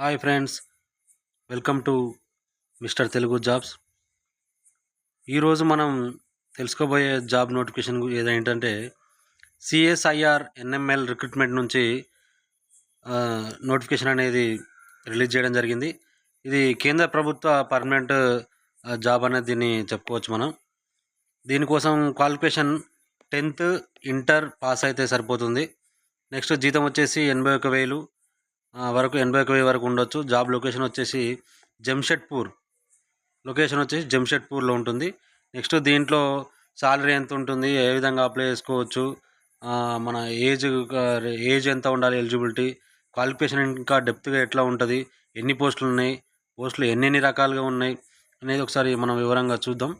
Hi friends welcome to mister Telugu jobs. ఈరోజు మనం తెలుసుకోబోయే జాబ్ నోటిఫికేషన్ ఏదేంటంటే సిఎస్ఐఆర్ ఎన్ఎంఎల్ రిక్రూట్మెంట్ నుంచి నోటిఫికేషన్ అనేది రిలీజ్ చేయడం జరిగింది. ఇది కేంద్ర ప్రభుత్వ పర్మనెంట్ జాబ్ అనేది దీన్ని చెప్పుకోవచ్చు మనం. దీనికోసం క్వాలిఫికేషన్ టెన్త్ ఇంటర్ పాస్ అయితే సరిపోతుంది. నెక్స్ట్ జీతం వచ్చేసి ఎనభై ఒక వేలు. వరకు ఎనభై ఒక వెయ్యి వరకు ఉండొచ్చు. జాబ్ లొకేషన్ వచ్చేసి జంషెడ్పూర్. లొకేషన్ వచ్చేసి జంషెడ్పూర్లో ఉంటుంది. నెక్స్ట్ దీంట్లో సాలరీ ఎంత ఉంటుంది? ఏ విధంగా అప్లై చేసుకోవచ్చు? మన ఏజ్ ఏజ్ ఎంత ఉండాలి ఎలిజిబిలిటీ? క్వాలిఫికేషన్ ఇంకా డెప్త్గా ఎట్లా ఉంటుంది? ఎన్ని పోస్టులు ఉన్నాయి? పోస్టులు ఎన్నెన్ని రకాలుగా ఉన్నాయి? అనేది ఒకసారి మనం వివరంగా చూద్దాం.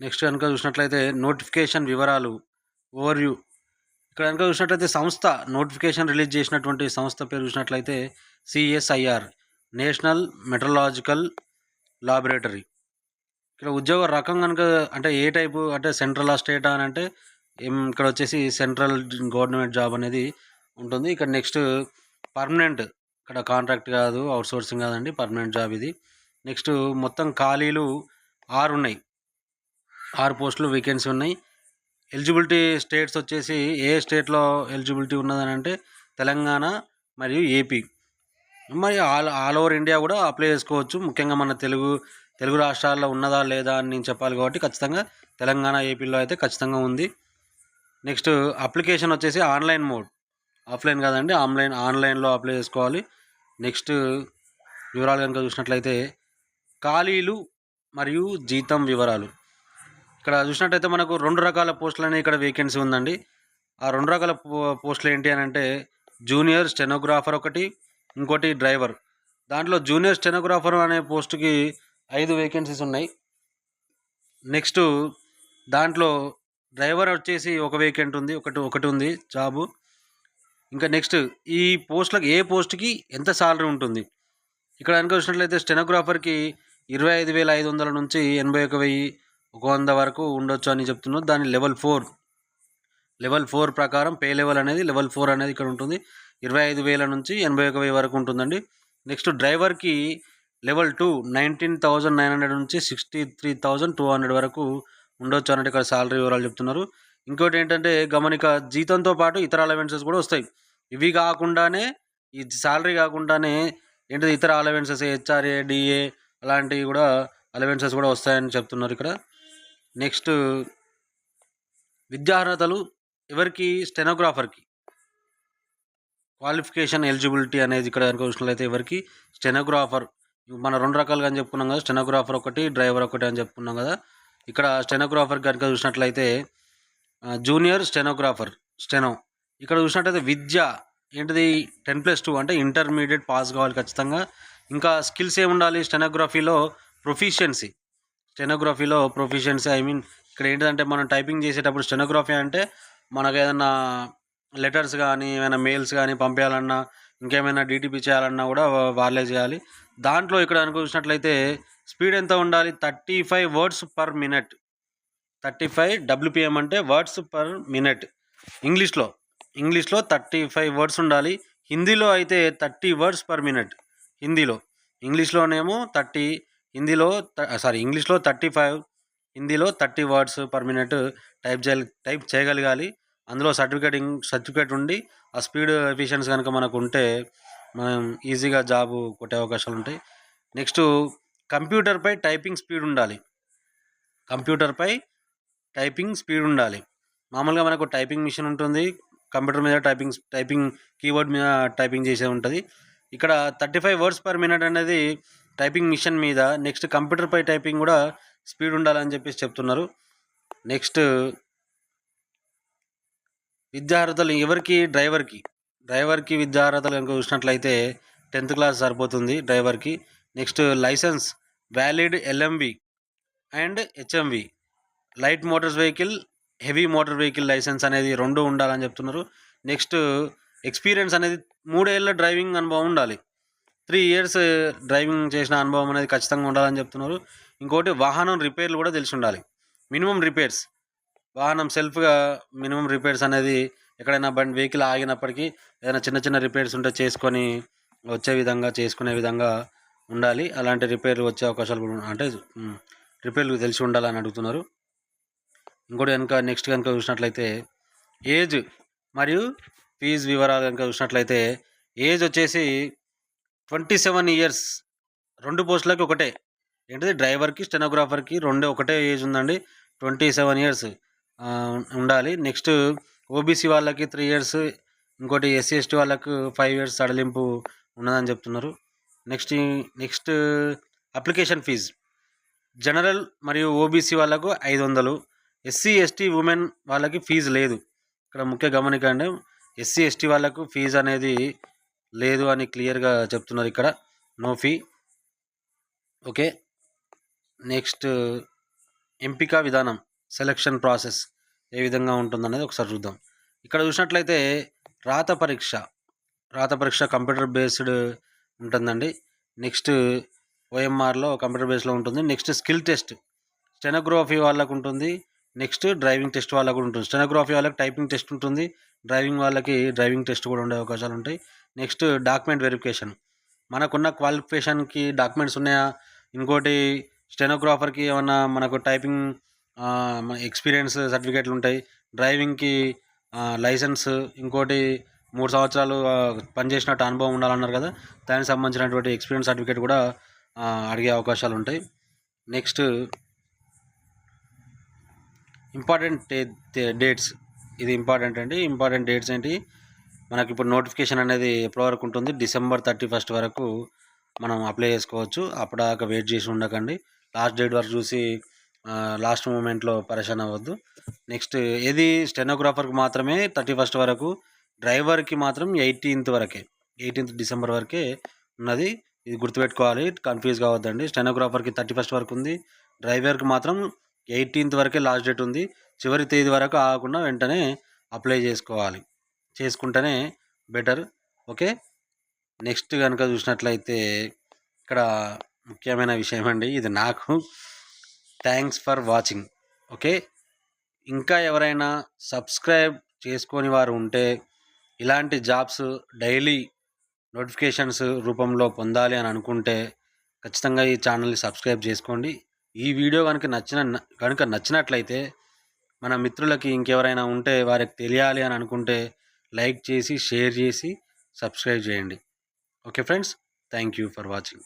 నెక్స్ట్ కనుక చూసినట్లయితే నోటిఫికేషన్ వివరాలు ఓవర్వ్యూ ఇక్కడ కనుక చూసినట్లయితే సంస్థ నోటిఫికేషన్ రిలీజ్ చేసినటువంటి సంస్థ పేరు చూసినట్లయితే సిఎస్ఐఆర్ నేషనల్ మెట్రలాజికల్ లాబొరేటరీ. ఇక్కడ ఉద్యోగ రకం కనుక అంటే ఏ టైపు అంటే సెంట్రల్ స్టేటా అని అంటే ఇక్కడ వచ్చేసి సెంట్రల్ గవర్నమెంట్ జాబ్ అనేది ఉంటుంది. ఇక్కడ నెక్స్ట్ పర్మనెంట్ ఇక్కడ కాంట్రాక్ట్ కాదు అవుట్సోర్సింగ్ కాదండి పర్మనెంట్ జాబ్ ఇది. నెక్స్ట్ మొత్తం ఖాళీలు ఆరు ఉన్నాయి. ఆరు పోస్టులు వేకెన్సీ ఉన్నాయి. ఎలిజిబిలిటీ స్టేట్స్ వచ్చేసి ఏ స్టేట్లో ఎలిజిబిలిటీ ఉన్నదని అంటే తెలంగాణ మరియు ఏపీ. మరి ఆల్ ఆల్ ఓవర్ ఇండియా కూడా అప్లై చేసుకోవచ్చు. ముఖ్యంగా మన తెలుగు తెలుగు రాష్ట్రాల్లో ఉన్నదా లేదా అని నేను చెప్పాలి కాబట్టి ఖచ్చితంగా తెలంగాణ ఏపీలో అయితే ఖచ్చితంగా ఉంది. నెక్స్ట్ అప్లికేషన్ వచ్చేసి ఆన్లైన్ మోడ్. ఆఫ్లైన్ కాదండి ఆన్లైన్ ఆన్లైన్లో అప్లై చేసుకోవాలి. నెక్స్ట్ వివరాలు కనుక చూసినట్లయితే ఖాళీలు మరియు జీతం వివరాలు. ఇక్కడ చూసినట్టయితే మనకు రెండు రకాల పోస్టులు అనేవి ఇక్కడ వేకెన్సీ ఉందండి. ఆ రెండు రకాల పో- పోస్టులు ఏంటి అని అంటే జూనియర్ స్టెనోగ్రాఫర్ ఒకటి ఇంకోటి డ్రైవర్ దాంట్లో జూనియర్ స్టెనోగ్రాఫర్ అనే పోస్టుకి ఐదు వేకెన్సీస్ ఉన్నాయి. నెక్స్ట్ దాంట్లో డ్రైవర్ వచ్చేసి ఒక వేకెంట్ ఉంది ఒకటి ఒకటి ఉంది జాబు ఇంకా నెక్స్ట్ ఈ పోస్టులకు ఏ పోస్ట్కి ఎంత సాలరీ ఉంటుంది? ఇక్కడ అనుకోసినట్లయితే స్టెనోగ్రాఫర్కి ఇరవై ఐదు వేల ఐదు వందల నుంచి ఎనభై ఒక వెయ్యి ఒక వంద వరకు ఉండొచ్చు అని చెప్తున్నారు దాని లెవెల్ ఫోర్. లెవెల్ ఫోర్ ప్రకారం పే లెవెల్ అనేది లెవెల్ ఫోర్ అనేది ఇక్కడ ఉంటుంది. ఇరవై ఐదు వేల నుంచి ఎనభై ఒక వెయ్యి వరకు ఉంటుందండి. నెక్స్ట్ డ్రైవర్కి level two nineteen thousand nine hundred నుంచి sixty three thousand two hundred వరకు ఉండొచ్చు అన్నట్టు ఇక్కడ సాలరీ వివరాలు చెప్తున్నారు. ఇంకోటి ఏంటంటే గమనిక జీతంతో పాటు ఇతర అలవెన్సెస్ కూడా వస్తాయి. ఇవి కాకుండానే ఈ శాలరీ కాకుండానే ఏంటిది ఇతర అలవెన్సెస్ హెచ్ఆర్ఏ డిఏ అలాంటివి కూడా అలవెన్సెస్ కూడా వస్తాయని చెప్తున్నారు ఇక్కడ. నెక్స్ట్ విద్యార్హతలు ఎవరికి? స్టెనోగ్రాఫర్కి. క్వాలిఫికేషన్ ఎలిజిబిలిటీ అనేది ఇక్కడ కనుక చూసినట్లయితే ఎవరికి? స్టెనోగ్రాఫర్. మన రెండు రకాలుగా అని చెప్పుకున్నాం కదా స్టెనోగ్రాఫర్ ఒకటి డ్రైవర్ ఒకటి అని చెప్పుకున్నాం కదా. ఇక్కడ స్టెనోగ్రాఫర్ కనుక చూసినట్లయితే జూనియర్ స్టెనోగ్రాఫర్ స్టెనో. ఇక్కడ చూసినట్లయితే విద్య ఏంటిది? టెన్ ప్లస్ టూ అంటే ఇంటర్మీడియట్ పాస్ కావాలి ఖచ్చితంగా. ఇంకా స్కిల్స్ ఏమి ఉండాలి స్టెనోగ్రఫీలో? ప్రొఫిషియన్సీ. స్టెనోగ్రఫీలో ప్రొఫిషియన్సీ ఐ మీన్ ఇక్కడ ఏంటంటే మనం టైపింగ్ చేసేటప్పుడు స్టెనోగ్రఫీ అంటే మనకు ఏదైనా లెటర్స్ కానీ ఏమైనా మెయిల్స్ కానీ పంపించాలన్నా ఇంకేమైనా డీటీపీ చేయాలన్నా కూడా వాళ్ళే చేయాలి. దాంట్లో ఇక్కడ అనుకూసినట్లయితే స్పీడ్ ఎంత ఉండాలి? Thirty five words per minute thirty five WPM అంటే వర్డ్స్ పర్ మినిట్ ఇంగ్లీష్లో ఇంగ్లీష్లో థర్టీ ఫైవ్ వర్డ్స్ ఉండాలి. హిందీలో అయితే థర్టీ వర్డ్స్ పర్ మినిట్ హిందీలో. ఇంగ్లీష్లోనేమో థర్టీ హిందీలో సారీ ఇంగ్లీష్లో థర్టీ ఫైవ్ హిందీలో thirty words per minute type చేయాలి టైప్ చేయగలగాలి. అందులో సర్టిఫికేట్ సర్టిఫికేట్ ఉండి ఆ స్పీడ్ ఎఫిషియన్స్ కనుక మనకు ఉంటే మనం ఈజీగా జాబ్ కొట్టే అవకాశాలు ఉంటాయి. నెక్స్ట్ కంప్యూటర్పై టైపింగ్ స్పీడ్ ఉండాలి. కంప్యూటర్పై టైపింగ్ స్పీడ్ ఉండాలి. మామూలుగా మనకు టైపింగ్ మిషన్ ఉంటుంది కంప్యూటర్ మీద టైపింగ్ టైపింగ్ కీబోర్డ్ మీద టైపింగ్ చేసే ఉంటుంది. ఇక్కడ thirty five words per minute అనేది టైపింగ్ మిషన్ మీద నెక్స్ట్ కంప్యూటర్పై టైపింగ్ కూడా స్పీడ్ ఉండాలని చెప్పేసి చెప్తున్నారు. నెక్స్ట్ విద్యార్హతలు ఎవరికి? డ్రైవర్కి. డ్రైవర్కి విద్యార్హతలు కనుక చూసినట్లయితే టెన్త్ క్లాస్ సరిపోతుంది డ్రైవర్కి. Next licence valid LMV and HMV. Light motors vehicle heavy motor vehicle licence అనేది రెండు ఉండాలని చెప్తున్నారు. నెక్స్ట్ ఎక్స్పీరియన్స్ అనేది మూడేళ్ళ డ్రైవింగ్ అనుభవం ఉండాలి. త్రీ ఇయర్స్ డ్రైవింగ్ చేసిన అనుభవం అనేది ఖచ్చితంగా ఉండాలని చెప్తున్నారు. ఇంకోటి వాహనం రిపేర్లు కూడా తెలిసి ఉండాలి. Minimum repairs. వాహనం సెల్ఫ్గా మినిమం రిపేర్స్ అనేది ఎక్కడైనా బండి వెహికల్ ఆగినప్పటికీ ఏదైనా చిన్న చిన్న రిపేర్స్ ఉంటే చేసుకొని వచ్చే విధంగా చేసుకునే విధంగా ఉండాలి. అలాంటి రిపేర్లు వచ్చే అవకాశాలు కూడా అంటే రిపేర్లు తెలిసి ఉండాలని అడుగుతున్నారు. ఇంకోటి కనుక నెక్స్ట్ కనుక చూసినట్లయితే ఏజ్ మరియు ఫీజు వివరాలు కనుక చూసినట్లయితే ఏజ్ వచ్చేసి ట్వంటీ సెవెన్ ఇయర్స్ రెండు పోస్టులకి ఒకటే. ఏంటిది? డ్రైవర్కి స్టెనోగ్రాఫర్కి రెండే ఒకటే ఏజ్ ఉందండి. ట్వంటీ సెవెన్ ఇయర్స్ ఉండాలి. నెక్స్ట్ ఓబీసీ వాళ్ళకి త్రీ ఇయర్స్ ఇంకోటి ఎస్సీ ఎస్టీ వాళ్ళకు ఫైవ్ ఇయర్స్ సడలింపు ఉన్నదని చెప్తున్నారు. Next next application fee. General మరియు ఓబీసీ వాళ్ళకు ఐదు వందలు ఎస్సీ ఎస్టీ ఉమెన్ వాళ్ళకి ఫీజు లేదు. ఇక్కడ ముఖ్య గమనికండి ఎస్సీ ఎస్టీ వాళ్ళకు ఫీజు అనేది లేదు అని క్లియర్గా చెప్తున్నారు ఇక్కడ. No fee. ఓకే. నెక్స్ట్ ఎంపిక విధానం సెలక్షన్ ప్రాసెస్ ఏ విధంగా ఉంటుందనేది ఒకసారి చూద్దాం. ఇక్కడ చూసినట్లయితే రాత పరీక్ష రాత పరీక్ష కంప్యూటర్ బేస్డ్ ఉంటుందండి. నెక్స్ట్ ఓఎంఆర్లో కంప్యూటర్ బేస్లో ఉంటుంది. నెక్స్ట్ స్కిల్ టెస్ట్ స్టెనోగ్రఫీ వాళ్ళకు ఉంటుంది. నెక్స్ట్ డ్రైవింగ్ టెస్ట్ వాళ్ళకు ఉంటుంది. స్టెనోగ్రఫీ వాళ్ళకి టైపింగ్ టెస్ట్ ఉంటుంది. డ్రైవింగ్ వాళ్ళకి డ్రైవింగ్ టెస్ట్ కూడా ఉండే అవకాశాలు ఉంటాయి. Next document verification. మనకున్న క్వాలిఫికేషన్కి డాక్యుమెంట్స్ ఉన్నాయా? ఇంకోటి స్టెనోగ్రాఫర్కి ఏమన్నా మనకు టైపింగ్ ఎక్స్పీరియన్స్ సర్టిఫికేట్లు ఉంటాయి. డ్రైవింగ్కి లైసెన్స్ ఇంకోటి మూడు సంవత్సరాలు పనిచేసినట్టు అనుభవం ఉండాలన్నారు కదా? దానికి సంబంధించినటువంటి ఎక్స్పీరియన్స్ సర్టిఫికేట్ కూడా అడిగే అవకాశాలు ఉంటాయి. Next important dates. ఇది ఇంపార్టెంట్ అండి. ఇంపార్టెంట్ డేట్స్ ఏంటి? మనకి ఇప్పుడు నోటిఫికేషన్ అనేది ఎప్పటి వరకు ఉంటుంది? డిసెంబర్ థర్టీ ఫస్ట్ వరకు మనం అప్లై చేసుకోవచ్చు. అప్పటిదాకా వెయిట్ చేసి ఉండకండి. లాస్ట్ డేట్ వరకు చూసి లాస్ట్ మూమెంట్లో పరేషాన్ అవ్వద్దు. నెక్స్ట్ ఏది? స్టెనోగ్రాఫర్కి మాత్రమే థర్టీ ఫస్ట్ వరకు డ్రైవర్కి మాత్రం ఎయిటీన్త్ వరకే. ఎయిటీన్త్ డిసెంబర్ వరకే ఉన్నది. ఇది గుర్తుపెట్టుకోవాలి. కన్ఫ్యూజ్ కావద్దండి. స్టెనోగ్రాఫర్కి థర్టీ ఫస్ట్ వరకు ఉంది. డ్రైవర్కి మాత్రం ఎయిటీన్త్ వరకే లాస్ట్ డేట్ ఉంది. చివరి తేదీ వరకు ఆగకుండా వెంటనే అప్లై చేసుకోవాలి. చేసుకుంటేనే బెటర్. ఓకే? నెక్స్ట్ కనుక చూసినట్లయితే ఇక్కడ ముఖ్యమైన విషయం అండి. ఇది నాకు థ్యాంక్స్ ఫర్ వాచింగ్. ఓకే? ఇంకా ఎవరైనా సబ్స్క్రైబ్ చేసుకొని వారు ఉంటే ఇలాంటి జాబ్స్ డైలీ నోటిఫికేషన్స్ రూపంలో పొందాలి అని అనుకుంటే ఖచ్చితంగా ఈ ఛానల్ని సబ్స్క్రైబ్ చేసుకోండి. ఈ వీడియో కనుక నచ్చిన కనుక నచ్చినట్లయితే మన మిత్రులకి ఇంకెవరైనా ఉంటే వారికి తెలియాలి అని అనుకుంటే లైక్ చేసి షేర్ చేసి సబ్స్క్రైబ్ చేయండి. Okay friends thank you for watching.